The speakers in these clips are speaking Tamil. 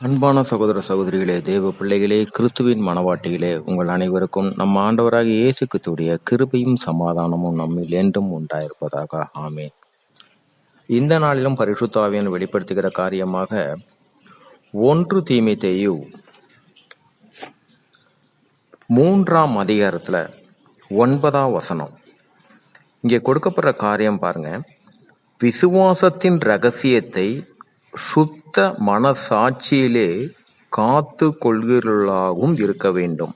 அன்பான சகோதர சகோதரிகளே தேவ பிள்ளைகளே கிறிஸ்துவின் மனவாட்டிகளே உங்கள் அனைவருக்கும் நம் ஆண்டவராக இயேசு கிறிஸ்துவுடைய கிருபையும் சமாதானமும் நம்மில் என்றும் உண்டாயிருப்பதாக. ஆமென். இந்த நாளிலும் பரிசுத்தாவியன் வெளிப்படுத்துகிற காரியமாக ஒன்று தீமைத்தேயு மூன்றாம் அதிகாரத்துல ஒன்பதாம் வசனம். இங்கே கொடுக்கப்படுற காரியம் பாருங்க. விசுவாசத்தின் ரகசியத்தை சுத் சுத்த மனசாட்சியிலே காத்து கொள்கிறவர்களாகவும் இருக்க வேண்டும்.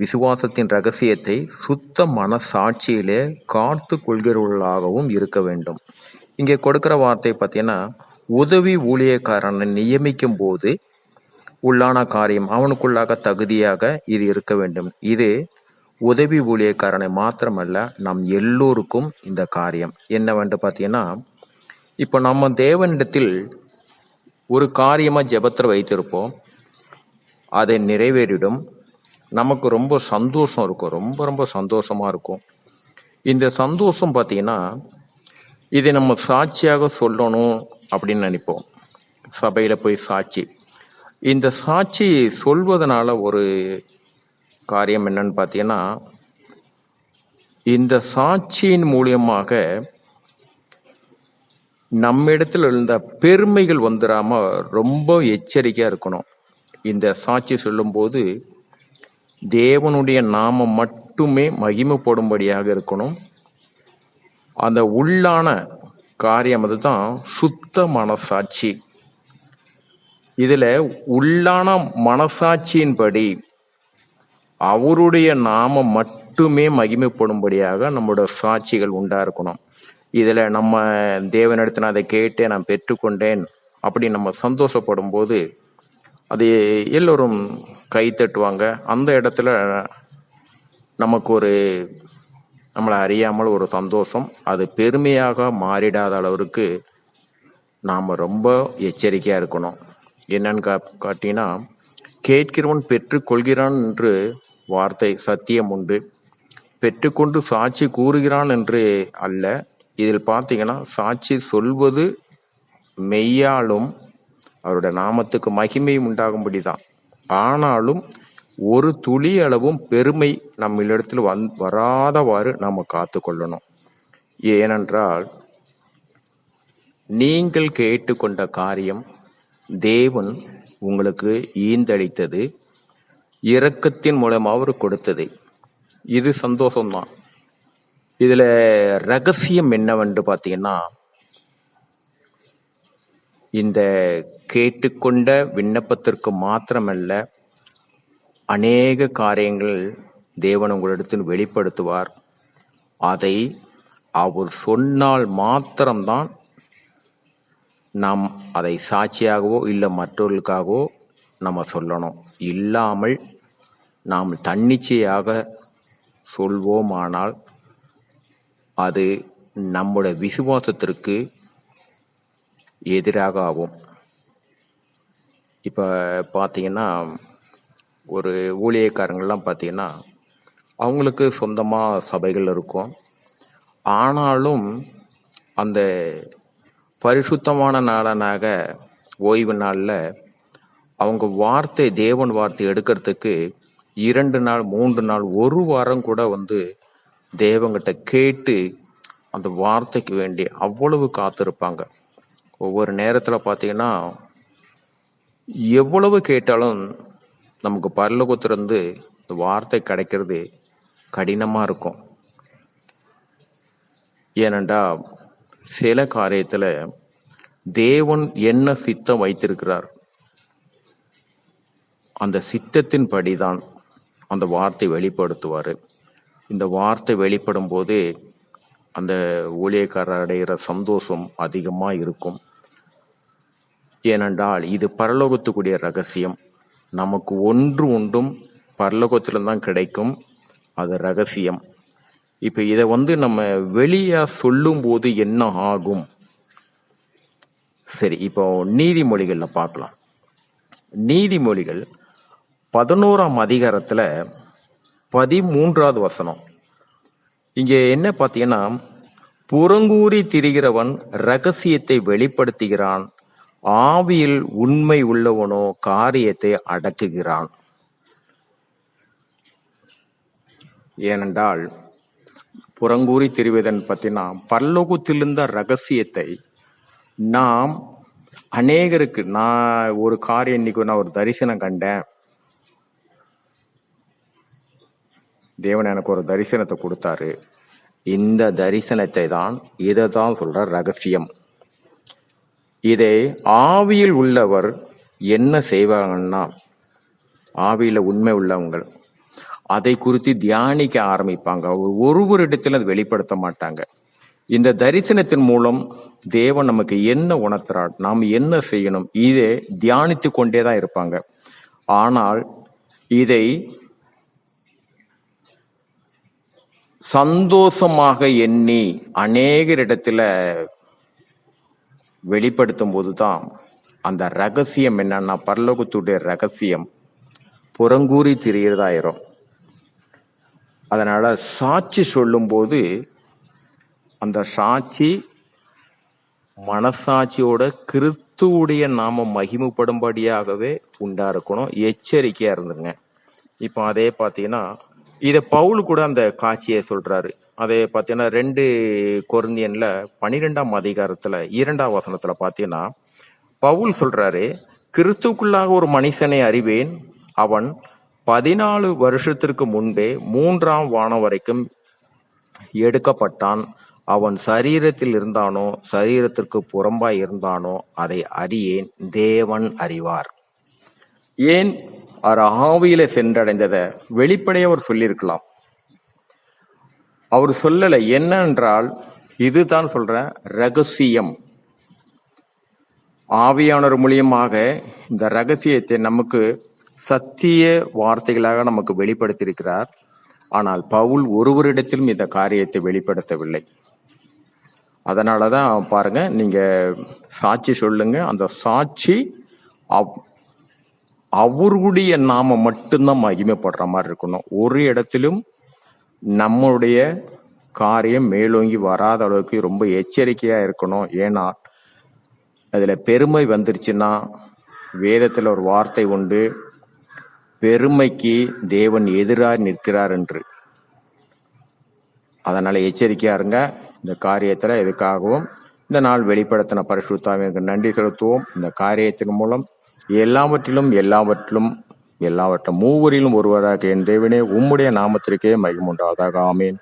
விசுவாசத்தின் ரகசியத்தை சுத்த மனசாட்சியிலே காத்து கொள்கிறவர்களாகவும் இருக்க வேண்டும். இங்கே கொடுக்கிற வார்த்தை பார்த்தீங்கன்னா உதவி ஊழியக்காரனை நியமிக்கும் போது உள்ளான காரியம் அவனுக்குள்ளாக தகுதியாக இது இருக்க வேண்டும். இது உதவி ஊழியக்காரனை மாத்திரமல்ல நம் எல்லோருக்கும் இந்த காரியம். என்னவென்று பார்த்தீங்கன்னா இப்போ நம்ம தேவனிடத்தில் ஒரு காரியமா ஜெபத்தில் வைத்திருப்போம். அதை நிறைவேறிடும். நமக்கு ரொம்ப சந்தோஷம் இருக்கும். ரொம்ப ரொம்ப சந்தோஷமா இருக்கும். இந்த சந்தோஷம் பார்த்தீங்கன்னா இதை நம்ம சாட்சியாக சொல்லணும் அப்படின்னு நினைப்போம். சபையில் போய் சாட்சி. இந்த சாட்சி சொல்வதனால ஒரு காரியம் என்னன்னு பார்த்தீங்கன்னா இந்த சாட்சியின் மூலியமாக நம்மிடத்தில் இருந்த பெருமைகள் வந்துடாம ரொம்ப எச்சரிக்கையாக இருக்கணும். இந்த சாட்சி சொல்லும்போது தேவனுடைய நாமம் மட்டுமே மகிமைப்படும்படியாக இருக்கணும். அந்த உள்ளான காரியம் அதுதான் சுத்த மனசாட்சி இதில் உள்ளான மனசாட்சியின்படி அவருடைய நாமம் மட்டுமே மகிமைப்படும்படியாக நம்மளோட சாட்சிகள் உண்டா இருக்கணும் இதில் நம்ம தேவனிடத்தில் நான் அதை கேட்டு நான் பெற்றுக்கொண்டேன் அப்படி நம்ம சந்தோஷப்படும் போது அது எல்லோரும் கை தட்டுவாங்க. அந்த இடத்துல நமக்கு ஒரு நம்மளை அறியாமல் ஒரு சந்தோஷம். அது பெருமையாக மாறிடாத அளவிற்கு நாம் ரொம்ப எச்சரிக்கையாக இருக்கணும். என்னன்னு கா காட்டினா கேட்கிறவன் பெற்றுக்கொள்கிறான் என்று வார்த்தை சத்தியம் உண்டு. பெற்றுக்கொண்டு சாட்சி கூறுகிறான் என்று அல்ல. இதில் பார்த்தீங்கன்னா சாட்சி சொல்வது மெய்யாலும் அவருடைய நாமத்துக்கு மகிமையும் உண்டாகும்படி தான் ஆனாலும் ஒரு துளி அளவும் பெருமை நம்மளிடத்தில் வந் வராதவாறு நாம் காத்து கொள்ளணும். ஏனென்றால் நீங்கள் கேட்டுக்கொண்ட காரியம் தேவன் உங்களுக்கு ஈந்தளித்தது இரக்கத்தின் மூலமாக அவர் கொடுத்தது. இது சந்தோஷம்தான். இதுல ரகசியம் என்னவென்று பார்த்தீங்கன்னா இந்த கேட்டுக்கொண்ட விண்ணப்பத்திற்கு மாத்திரமல்ல அநேக காரியங்கள் தேவன் உங்களிடத்தில் வெளிப்படுத்துவார். அதை அவர் சொன்னால் மாத்திரம்தான் நாம் அதை சாட்சியாகவோ இல்லை மற்றவர்களுக்காகவோ நம்ம சொல்லணும். இல்லாமல் நாம் தன்னிச்சையாக சொல்வோமானால் அது நம்முடைய விசுவாசத்திற்கு எதிராக ஆகும் இப்போ பார்த்தீங்கன்னா ஒரு ஊழியக்காரங்கள்லாம் பார்த்தீங்கன்னா அவங்களுக்கு சொந்தமாக சபைகள் இருக்கும். ஆனாலும் அந்த பரிசுத்தமான நாளனாக ஓய்வு நாளில் அவங்க வார்த்தை தேவன் வார்த்தை எடுக்கிறதுக்கு இரண்டு நாள் மூன்று நாள் ஒரு வாரம் கூட வந்து தேவங்கிட்ட கேட்டு அந்த வார்த்தைக்கு வேண்டி அவ்வளவு காத்திருப்பாங்க. ஒவ்வொரு நேரத்தில் பார்த்தீங்கன்னா எவ்வளவு கேட்டாலும் நமக்கு பரலோகத்திலிருந்து இந்த வார்த்தை கிடைக்கிறது கடினமாக இருக்கும். ஏனண்டா சில காரியத்தில் தேவன் என்ன சித்தம் வைத்திருக்கிறார்? அந்த சித்தத்தின் படிதான் அந்த வார்த்தை வெளிப்படுத்துவார். இந்த வார்த்தை வெளிப்படும் போது அந்த ஊழியக்காரர் அடைகிற சந்தோஷம் அதிகமாக இருக்கும். ஏனென்றால் இது பரலோகத்துக்குரிய ரகசியம். நமக்கு ஒன்று ஒன்றும் பரலோகத்தில்தான் கிடைக்கும். அது ரகசியம். இப்போ இதை வந்து நம்ம வெளியாக சொல்லும்போது என்ன ஆகும்? சரி இப்போ நீதிமொழிகளில் பார்க்கலாம். நீதிமொழிகள் பதினோராம் அதிகாரத்தில் பதிமூன்றாவது வசனம். இங்கே என்ன பார்த்தீங்கன்னா புறங்கூறி திரிகிறவன் ரகசியத்தை வெளிப்படுத்துகிறான் ஆவியில் உண்மை உள்ளவனோ காரியத்தை அடக்குகிறான். ஏனென்றால் புறங்கூறி திரிவதன் பத்தினா பல்லோகத்திலிருந்த ரகசியத்தை நாம் அநேகருக்கு நான் ஒரு காரியம் இன்னைக்கு நான் ஒரு தரிசனம் கண்டேன். தேவன் எனக்கு ஒரு தரிசனத்தை கொடுத்தாரு. இந்த தரிசனத்தை தான் இதை தான் சொல்கிற ரகசியம். இதை ஆவியில் உள்ளவர் என்ன செய்வாங்கன்னா ஆவியில் உண்மை உள்ளவங்க. அதை குறித்து தியானிக்க ஆரம்பிப்பாங்க. ஒரு ஒரு இடத்துல அது வெளிப்படுத்த மாட்டாங்க. இந்த தரிசனத்தின் மூலம் தேவன் நமக்கு என்ன உணர்த்துறார் நாம் என்ன செய்யணும் இதை தியானித்து கொண்டே தான் இருப்பாங்க. ஆனால் இதை சந்தோஷமாக எண்ணி அநேகரிடத்துல வெளிப்படுத்தும் போதுதான் அந்த ரகசியம் என்னன்னா பரலோகத்துடைய ரகசியம் புறங்கூறி திரியறதாயிரும். அதனால சாட்சி சொல்லும்போது அந்த சாட்சி மனசாட்சியோட கிறிஸ்துவுடைய நாம மகிமைப்படும்படியாகவே உண்டா இருக்கணும் எச்சரிக்கையா இருந்துங்க. இப்போ அதே பார்த்தீங்கன்னா இதை பவுல் கூட அந்த காட்சியை சொல்றாரு. அதே பார்த்தீங்கன்னா ரெண்டு கொரிந்தியன்ல பனிரெண்டாம் அதிகாரத்துல இரண்டாம் வசனத்துல பார்த்தீங்கன்னா பவுல் சொல்றாரு கிறிஸ்துக்குள்ளாக ஒரு மனுஷனை அறிவேன். அவன் பதினாலு வருஷத்திற்கு முன்பே மூன்றாம் வானம் வரைக்கும் எடுக்கப்பட்டான். அவன் சரீரத்தில் இருந்தானோ சரீரத்திற்கு புறம்பாய் இருந்தானோ அதை அறியேன். தேவன் அறிவார். ஏன் அவர் ஆவியில சென்றடைந்ததை வெளிப்படையாக அவர் சொல்லியிருக்கலாம். அவர் சொல்லல. என்னென்றால் இதுதான் சொல்ற ரகசியம். ஆவியானவர் மூலியமாக இந்த ரகசியத்தை நமக்கு சத்திய வார்த்தைகளாக நமக்கு வெளிப்படுத்தியிருக்கிறார். ஆனால் பவுல் ஒருவரிடத்திலும் இந்த காரியத்தை வெளிப்படுத்தவில்லை. அதனாலதான் பாருங்க நீங்க சாட்சி சொல்லுங்க. அந்த சாட்சி அவ்- அவருடைய நாம மட்டும்தான் மகிமைப்படுற மாதிரி இருக்கணும். ஒரு இடத்திலும் நம்மளுடைய காரியம் மேலோங்கி வராத அளவுக்கு ரொம்ப எச்சரிக்கையா இருக்கணும். ஏன்னா அதுல பெருமை வந்துருச்சுன்னா வேதத்துல ஒரு வார்த்தை உண்டு பெருமைக்கு தேவன் எதிராக நிற்கிறார் என்று. அதனால எச்சரிக்கையா இருங்க. இந்த காரியத்துல எதுக்காகவும் இந்த நாள் வெளிப்படுத்தின பரிசுத்தாவிற்கு நன்றி செலுத்துவோம். இந்த காரியத்தின் மூலம் எல்லாவற்றிலும் எல்லாவற்றிலும் எல்லாவற்றும் மூவரிலும் ஒருவராக என் தேவனே உம்முடைய நாமத்திற்கே மகிமுண்டாவதாக. ஆமேன்.